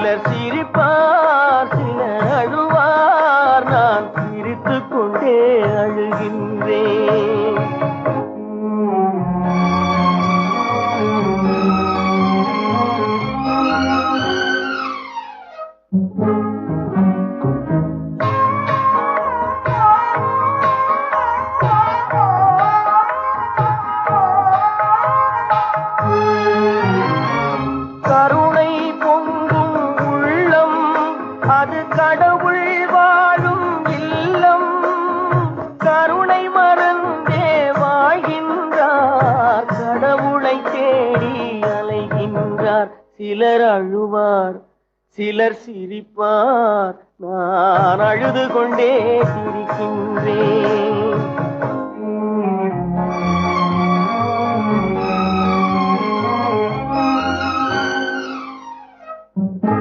சிலர் சிரிப்பார் சிலர் அழுவார். நான் சிரித்து கொண்டே அழுகின்றேன். கருணை அது கடவுள் வாழும் இல்லம். கருணை மறந்தே வாழ்கின்றார். கடவுளை தேடி அலைகின்றார். சிலர் அழுவார் சிலர் சிரிப்பார். நான் அழுது கொண்டே சிரிக்கின்றேன்.